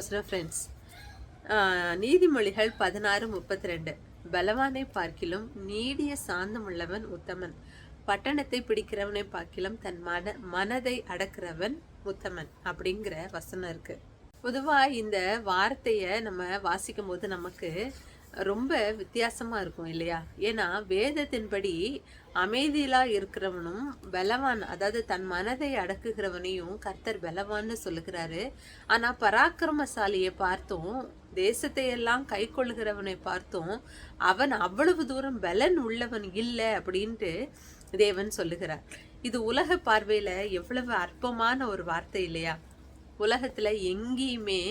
ஸ்தோஸ்ர friends நீதிமொழிகள் பதினாறு முப்பத்தி ரெண்டு பலவானை பார்க்கிலும் நீடிய சாந்தமுள்ளவன் உத்தமன். பட்டணத்தை பிடிக்கிறவனை பார்க்கிலும் தன் மன மனதை அடக்கிறவன் உத்தமன் அப்படிங்கிற வசனம் இருக்கு. பொதுவாக இந்த வார்த்தையை நம்ம வாசிக்கும் போது நமக்கு ரொம்ப வித்தியாசமா இருக்கும் இல்லையா? ஏன்னா வேதத்தின்படி அமைதியிலா இருக்கிறவனும் பலவான் அதாவது தன் மனதை அடக்குகிறவனையும் கர்த்தர் பலவான்னு சொல்லுகிறாரு. ஆனா பராக்கிரமசாலியை பார்த்தும் தேசத்தை எல்லாம் கை கொள்ளுகிறவனை பார்த்தும் அவன் அவ்வளவு தூரம் பலன் உள்ளவன் இல்லை அப்படின்ட்டு தேவன் சொல்லுகிறார். இது உலக பார்வையில் எவ்வளவு அற்பமான ஒரு வார்த்தை இல்லையா? உலகத்துல எங்கேயுமே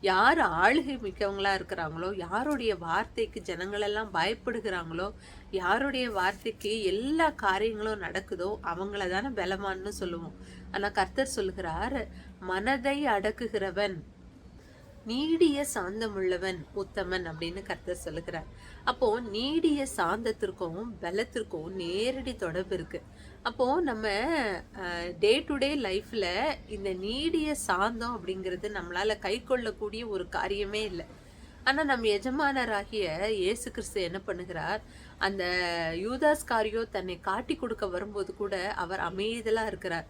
யார் ஆளுகை மிக்கவங்களா இருக்கிறாங்களோ யாருடைய வார்த்தைக்கு ஜனங்களெல்லாம் பயப்படுகிறாங்களோ யாருடைய வார்த்தைக்கு எல்லா காரியங்களும் நடக்குதோ அவங்கள தானே பலவான்னு சொல்லுவோம். ஆனால் கர்த்தர் சொல்லுகிறார் மனதை அடக்குகிறவன் நீடிய சாந்தமுள்ளவன் உத்தமன் அப்படின்னு கர்த்தர் சொல்லுகிறார். அப்போ நீடிய சாந்தத்திற்கும் பலத்திற்கும் நேரடி தொடர்பு இருக்கு. அப்போ நம்ம டே டு டே லைஃப்ல இந்த நீடிய சாந்தம் அப்படிங்கிறது நம்மளால கை கொள்ளக்கூடிய ஒரு காரியமே இல்லை. ஆனா நம் எஜமானராகிய இயேசு கிறிஸ்து என்ன பண்ணுகிறார்? அந்த யூதாஸ் காரியோ தன்னை காட்டி கொடுக்க வரும்போது கூட அவர் அமைதலா இருக்கிறார்.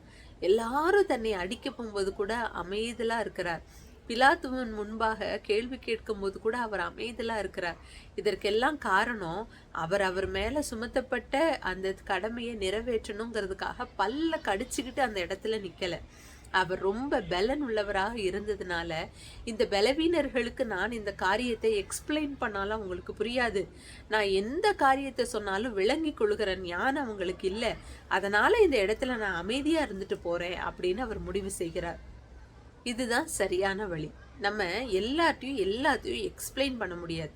எல்லாரும் தன்னை அடிக்க போகும்போது கூட அமைதலா இருக்கிறார். பிலாத்துவன் முன்பாக கேள்வி கேட்கும் போது கூட அவர் அமைதலாக இருக்கிறார். இதற்கெல்லாம் காரணம் அவர் அவர் மேலே சுமத்தப்பட்ட அந்த கடமையை நிறைவேற்றணுங்கிறதுக்காக பல்ல கடிச்சுக்கிட்டு அந்த இடத்துல நிற்கலை அவர் ரொம்ப பலன் உள்ளவராக இருந்ததுனால இந்த பலவீனர்களுக்கு நான் இந்த காரியத்தை எக்ஸ்பிளைன் பண்ணாலும் அவங்களுக்கு புரியாது. நான் எந்த காரியத்தை சொன்னாலும் விளங்கி கொள்கிற ஞானம் அவங்களுக்கு இல்லை. அதனால இந்த இடத்துல நான் அமைதியாக இருந்துட்டு போகிறேன் அப்படின்னு அவர் முடிவு செய்கிறார். இதுதான் சரியான வழி. நம்ம எல்லாத்தையும் எல்லாத்தையும் எக்ஸ்பிளைன் பண்ண முடியாது.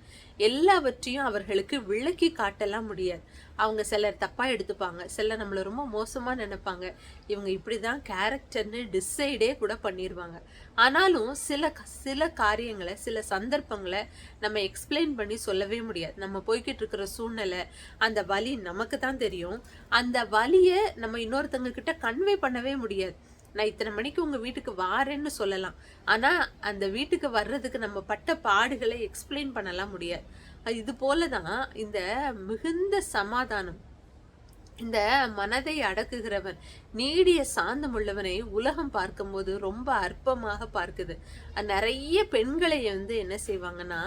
எல்லாவற்றையும் அவர்களுக்கு விளக்கி காட்டலாம் முடியாது. அவங்க சிலர் தப்பாக எடுத்துப்பாங்க. சிலர் நம்மளை ரொம்ப மோசமாக நினைப்பாங்க. இவங்க இப்படி தான் கேரக்டர்னு டிசைடே கூட பண்ணிடுவாங்க ஆனாலும் சில சில காரியங்களை சில சந்தர்ப்பங்களை நம்ம எக்ஸ்பிளைன் பண்ணி சொல்லவே முடியாது. நம்ம போய்கிட்டு இருக்கிற சூழ்நிலை அந்த வலி நமக்கு தான் தெரியும். அந்த வலியை நம்ம இன்னொருத்தங்க கிட்ட கன்வே பண்ணவே முடியாது. நான் இத்தனை மணிக்கு உங்க வீட்டுக்கு வாரேன்னு சொல்லலாம். ஆனா அந்த வீட்டுக்கு வர்றதுக்கு நம்ம பட்ட பாடுகளை எக்ஸ்பிளைன் பண்ணலாம் முடியாது. இது போலதான் இந்த மிகுந்த சமாதானம் இந்த மனதை அடக்குகிறவன் நீடிய சாந்தம் உள்ளவனை உலகம் பார்க்கும்போது ரொம்ப அற்பமாக பார்க்குது. நிறைய பெண்களை வந்து என்ன செய்வாங்கன்னா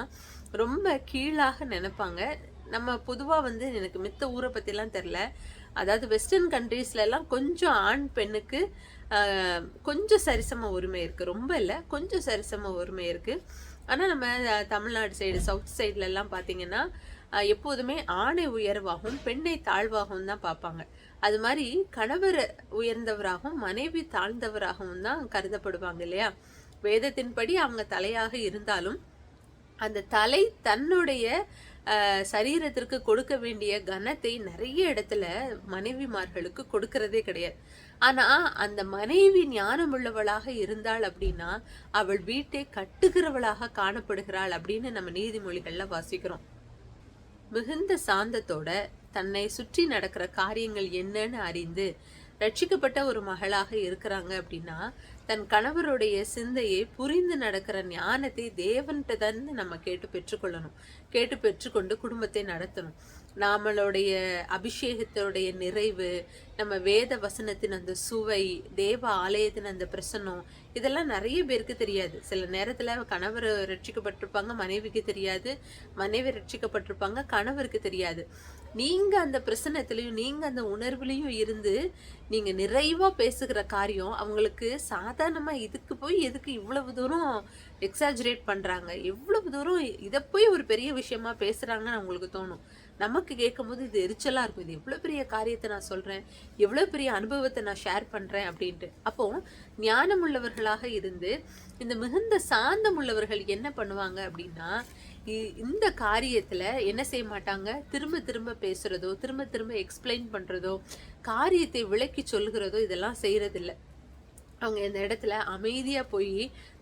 ரொம்ப கீழாக நினைப்பாங்க. நம்ம பொதுவா வந்து எனக்கு மித்த ஊரை பற்றிலாம் தெரில அதாவது வெஸ்டர்ன் கண்ட்ரீஸ்ல எல்லாம் கொஞ்சம் ஆண் பெண்ணுக்கு கொஞ்சம் சரிசம உரிமை இருக்குது ரொம்ப இல்லை கொஞ்சம் சரிசம உரிமை இருக்குது ஆனால் நம்ம தமிழ்நாடு சைடு சவுத் சைட்ல எல்லாம் பார்த்தீங்கன்னா எப்போதுமே ஆணை உயர்வாகவும் பெண்ணை தாழ்வாகவும் தான் பார்ப்பாங்க அது மாதிரி கணவர் உயர்ந்தவராகவும் மனைவி தாழ்ந்தவராகவும் தான் கருதப்படுவாங்க இல்லையா? வேதத்தின்படி அவங்க தலையாக இருந்தாலும் அந்த தலை தன்னுடைய சரீரத்திற்கு கொடுக்க வேண்டிய கனத்தை நிறைய இடத்துல மனைவிமார்களுக்கு கொடுக்கறதே கிடையாது. ஆனா அந்த மனைவி ஞானம் உள்ளவளாக இருந்தாள் அப்படின்னா அவள் வீட்டை கட்டுகிறவளாக காணப்படுகிறாள் அப்படின்னு நம்ம நீதிமொழிகள்ல வாசிக்கிறோம். மிகுந்த சாந்தத்தோட தன்னை சுற்றி நடக்கிற காரியங்கள் என்னன்னு அறிந்து ரட்சிக்கப்பட்ட ஒரு மகளாக இருக்கிறாங்க அப்படின்னா தன் கணவருடைய சிந்தையை புரிந்து நடக்கிற ஞானத்தை தேவன்கிட்ட தான் நம்ம கேட்டு பெற்றுக்கொள்ளணும். கேட்டு பெற்றுக்கொண்டு குடும்பத்தை நடத்தணும். நாமளுடைய அபிஷேகத்தோடைய நிறைவு நம்ம வேத வசனத்தின் அந்த சுவை தேவ ஆலயத்தின் அந்த பிரசனம் இதெல்லாம் நிறைய பேருக்கு தெரியாது. சில நேரத்தில் கணவர் ரட்சிக்கப்பட்டிருப்பாங்க மனைவிக்கு தெரியாது. மனைவி ரட்சிக்கப்பட்டிருப்பாங்க கணவருக்கு தெரியாது. நீங்கள் அந்த பிரசனத்துலேயும் நீங்கள் அந்த உணர்வுலையும் இருந்து நீங்கள் நிறைவாக பேசுகிற காரியம் அவங்களுக்கு சா சாதாரணமா இதுக்கு போய் எதுக்கு இவ்வளவு தூரம் எக்ஸாஜரேட் பண்ணுறாங்க எவ்வளவு தூரம் இதை போய் ஒரு பெரிய விஷயமா பேசுகிறாங்கன்னு அவங்களுக்கு தோணும். நமக்கு கேட்கும் போது இது எரிச்சலாக இருக்கும். இது எவ்வளோ பெரிய காரியத்தை நான் சொல்கிறேன் எவ்வளோ பெரிய அனுபவத்தை நான் ஷேர் பண்ணுறேன் அப்படின்ட்டு. அப்போ ஞானம் உள்ளவர்களாக இருந்து இந்த மிகுந்த சாந்தம் உள்ளவர்கள் என்ன பண்ணுவாங்க அப்படின்னா இந்த காரியத்தில் என்ன செய்ய மாட்டாங்க? திரும்ப திரும்ப பேசுகிறதோ திரும்ப திரும்ப எக்ஸ்பிளைன் பண்ணுறதோ காரியத்தை விளக்கி சொல்கிறதோ இதெல்லாம் செய்கிறதில்ல அவங்க இந்த இடத்துல அமைதியாக போய்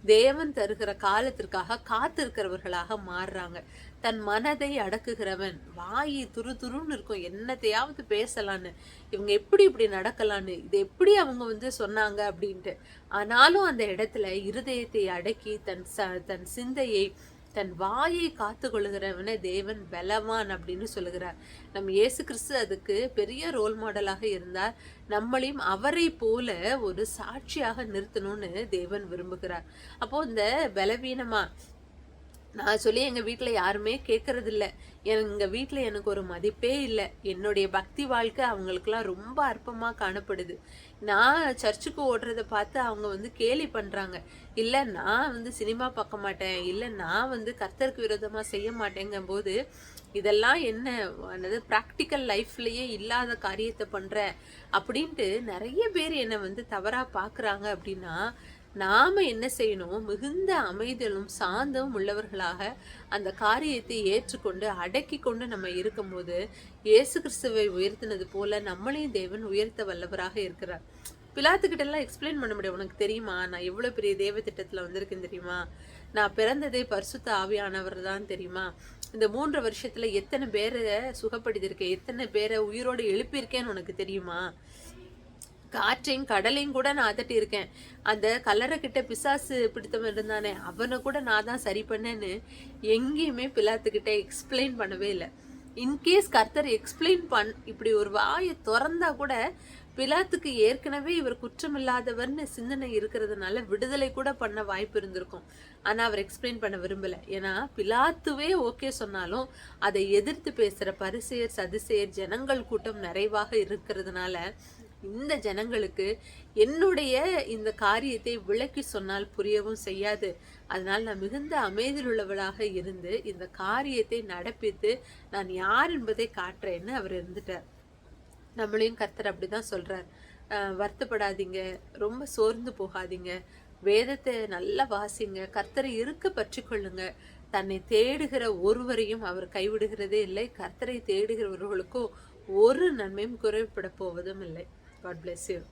தேவன் தருகிற காலத்திற்காக காத்திருக்கிறவர்களாக மாறுறாங்க. தன் மனதை அடக்குகிறவன் வாயி துரு துருன்னு இருக்கும். என்னத்தையாவது பேசலான்னு. இவங்க எப்படி இப்படி நடக்கலான்னு. இது எப்படி அவங்க வந்து சொன்னாங்க அப்படின்ட்டு. ஆனாலும் அந்த இடத்துல இருதயத்தை அடக்கி தன் ச தன் சிந்தையை தன் வாயை காத்து கொள்கிறவனை தேவன் பலவான் அப்படின்னு சொல்லுகிறார். நம்ம இயேசு கிறிஸ்து அதுக்கு பெரிய ரோல் மாடலாக இருந்தார். நம்மளையும் அவரை போல ஒரு சாட்சியாக நிறுத்தணும்னு தேவன் விரும்புகிறார். அப்போ இந்த பலவீனமா நான் சொல்லி எங்கள் வீட்டில் யாருமே கேட்கறதில்ல எங்கள் வீட்டில் எனக்கு ஒரு மதிப்பே இல்லை. என்னுடைய பக்தி வாழ்க்கை அவங்களுக்குலாம் ரொம்ப அற்பமாக காணப்படுது. நான் சர்ச்சுக்கு ஓடுறத பார்த்து அவங்க வந்து கேலி பண்ணுறாங்க இல்லை நான் வந்து சினிமா பார்க்க மாட்டேன். இல்லை நான் வந்து கர்த்தருக்கு விரோதமாக செய்ய மாட்டேங்கும் போது இதெல்லாம் என்ன அதாவது ப்ராக்டிக்கல் லைஃப்லேயே இல்லாத காரியத்தை பண்ணுற அப்படின்ட்டு நிறைய பேர் என்னை வந்து தவறாக பார்க்குறாங்க அப்படின்னா நாம் என்ன செய்யணும்? மிகுந்த அமைதலும் சாந்தமும் உள்ளவர்களாக அந்த காரியத்தை ஏற்றுக்கொண்டு அடக்கி கொண்டு நம்ம இருக்கும்போது இயேசு கிறிஸ்துவை உயர்த்தினது போல நம்மளையும் தேவன் உயர்த்த வல்லவராக இருக்கிறார். பிலாத்துக்கிட்ட எல்லாம் எக்ஸ்பிளைன் பண்ண முடியும். உனக்கு தெரியுமா? நான் எவ்வளோ பெரிய தேவ திட்டத்தில் வந்திருக்கேன் தெரியுமா? நான் பிறந்ததே பரிசுத்த ஆவியானவர் தான் தெரியுமா? இந்த மூன்று வருஷத்தில் எத்தனை பேரை சுகப்படுத்தியிருக்கேன்? எத்தனை பேரை உயிரோடு எழுப்பியிருக்கேன்னு உனக்கு தெரியுமா? காற்றையும் கடலையும் கூட நான் அதட்டி இருக்கேன். அந்த கலரை கிட்ட பிசாசு பிடித்தவன் இருந்தானே அவனை கூட நான் தான் சரி பண்ணேன்னு எங்கேயுமே பிலாத்துக்கிட்ட எக்ஸ்பிளைன் பண்ணவே இல்லை. இன்கேஸ் கர்த்தர் எக்ஸ்பிளைன் பண் இப்படி ஒரு வாயை திறந்தா கூட பிலாத்துக்கு ஏற்கனவே இவர் குற்றமில்லாதவர்னு சிந்தனை இருக்கிறதுனால விடுதலை கூட பண்ண வாய்ப்பு இருந்திருக்கும். ஆனால் அவர் எக்ஸ்பிளைன் பண்ண விரும்பலை. ஏன்னா பிலாத்துவே ஓகே சொன்னாலும் அதை எதிர்த்து பேசுகிற பரிசெயர் சதிசெயர் ஜனங்கள் கூட்டம் நிறைவாக இருக்கிறதுனால இந்த ஜனங்களுக்கு என்னுடைய இந்த காரியத்தை விளக்கி சொன்னால் புரியவும் செய்யாது. அதனால் நான் மிகுந்த அமைதியுள்ளவளாக இருந்து இந்த காரியத்தை நடப்பித்து நான் யார் என்பதை காட்டுறேன்னு அவர் இருந்துட்டார். நம்மளையும் கர்த்தர் அப்படிதான் சொல்றார். வருத்தப்படாதீங்க ரொம்ப சோர்ந்து போகாதீங்க. வேதத்தை நல்லா வாசிங்க கர்த்தரை இருக்க பற்றி கொள்ளுங்க தன்னை தேடுகிற ஒருவரையும் அவர் கைவிடுகிறதே இல்லை. கர்த்தரை தேடுகிறவர்களுக்கும் ஒரு நன்மையும் குறைபட போவதும் இல்லை. God bless you.